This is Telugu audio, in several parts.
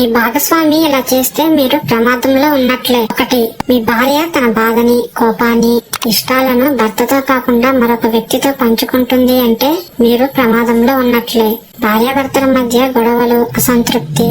మీ భాగస్వామి ఇలా చేస్తే మీరు ప్రమాదంలో ఉన్నట్లే ఒకటి మీ భార్య తన బాధని కోపాన్ని ఇష్టాలను భర్తతో కాకుండా మరొక వ్యక్తితో పంచుకుంటుంది అంటే మీరు ప్రమాదంలో ఉన్నట్లే. భార్యాభర్తల మధ్య గొడవలు అసంతృప్తి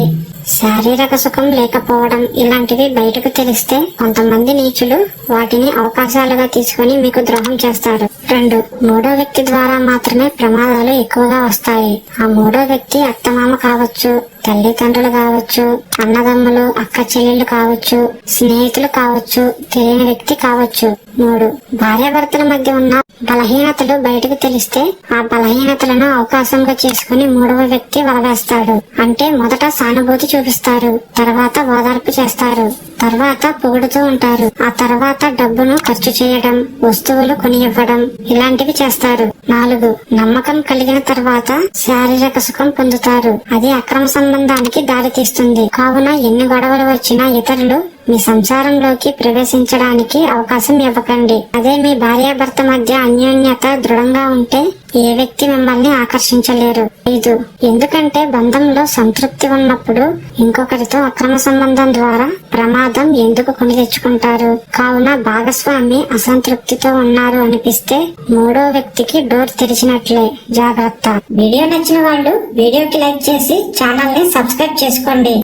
శారీరక సుఖం లేకపోవడం ఇలాంటివి బయటకు తెలిస్తే కొంతమంది నీచులు వాటిని అవకాశాలుగా తీసుకుని మీకు ద్రోహం చేస్తారు. రెండు. మూడో వ్యక్తి ద్వారా మాత్రమే ప్రమాదాలు ఎక్కువగా వస్తాయి. ఆ మూడో వ్యక్తి అత్తమామ కావచ్చు తల్లిదండ్రులు కావచ్చు అన్నదమ్ములు అక్క చెల్లెళ్ళు కావచ్చు స్నేహితులు కావచ్చు తెలియని వ్యక్తి కావచ్చు. మూడు. భార్యాభర్తల మధ్య ఉన్న బలహీనతలు బయటకు తెలిస్తే ఆ బలహీనతలను అవకాశంగా చేసుకుని మూడవ వ్యక్తి వలవేస్తాడు. అంటే మొదట సానుభూతి చూపిస్తారు తర్వాత ఓదార్పు చేస్తారు. తర్వాత పొగుడుతూ ఉంటారు. ఆ తర్వాత డబ్బును ఖర్చు చేయడం వస్తువులు కొని ఇవ్వడం ఇలాంటివి చేస్తారు. నాలుగు నమ్మకం కలిగిన తర్వాత శారీరక సుఖం పొందుతారు. అది అక్రమ సంబంధానికి దారితీస్తుంది. కావున ఎన్ని గొడవలు వచ్చినా ఇతరులు మీ సంసారంలోకి ప్రవేశించడానికి అవకాశం ఇవ్వకండి. అదే మీ భార్యాభర్త మధ్య అన్యోన్యత దృఢంగా ఉంటే ఏ వ్యక్తి మిమ్మల్ని ఆకర్షించలేరు. ఐదు ఎందుకంటే బంధంలో సంతృప్తి ఉన్నప్పుడు ఇంకొకరితో అక్రమ సంబంధం ద్వారా ప్రమాదం ఎందుకు కొని తెచ్చుకుంటారు? కావున భాగస్వామి అసంతృప్తితో ఉన్నారు అనిపిస్తే మూడో వ్యక్తికి డోర్ తెరిచినట్లే. జాగ్రత్త. వీడియో నచ్చిన వాళ్ళు వీడియోకి లైక్ చేసి ఛానల్ని సబ్స్క్రైబ్ చేసుకోండి.